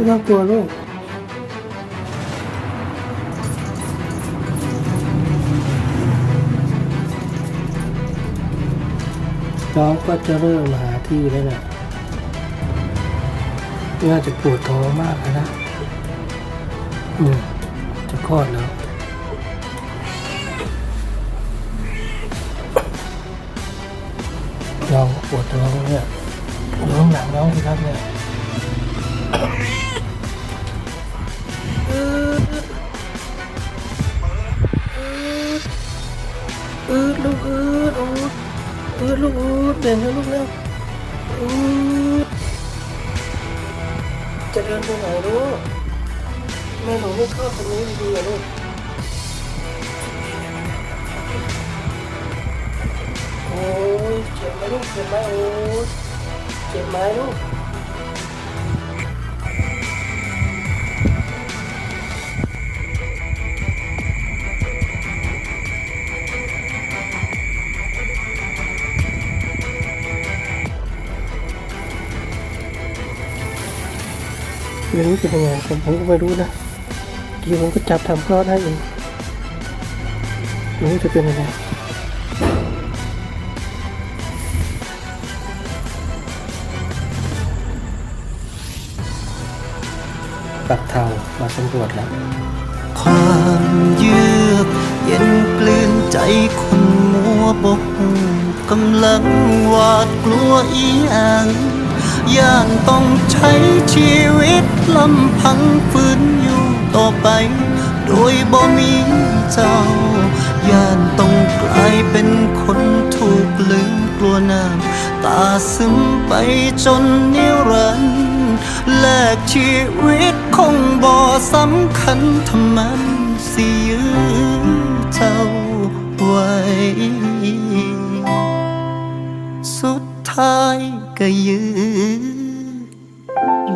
ไม่ต้องกลัวลูกน้องก็จะเริ่มหาที่แล้วนะน่าจะปวดท้องมากนะอืมจะคลอดแล้วน้องปวดท้องเนี่ยอยู่ข้างหลังน้องสิครับเนี่ย อืดลูกอืดเด่นนะลูกเร็วอืดจะเดินไปไหนลูกแม่หนูไม่ชอบตรงนี้ดีๆอะลูกโอ้ยเจ็บไหมลูกเจ็บไหมโอ้ยเจ็บไหมลูก ไม่รู้จะเป็นยังไงผมผมก็ไม่รู้นะกี่ผมก็จับทำคลอดให้เองไม่รู้จะเป็นยังไงปักเทามาสำรวจแล้ว ความเยือกเย็นกลืนใจคนมัวบกกำลังหวาดกลัวอีหยัง ย่านต้องใช้ชีวิตลำพังฝืนอยู่ต่อไป โดยบ่มีเจ้า ย่านต้องกลายเป็นคนถูกลืมกลัวน้ำตาซึมไปจนนิรันดร์แลกชีวิตคงบ่สำคัญทำมันสิยื้อ สุดท้ายก็ยื้อ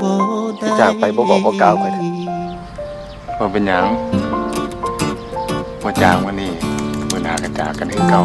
บ่ได้จากไปบ่บอกบ่กล่าวไปเถอะ ว่าเป็นหยังว่าจางวันนี้มื่อหนากระจากกันให้เก่า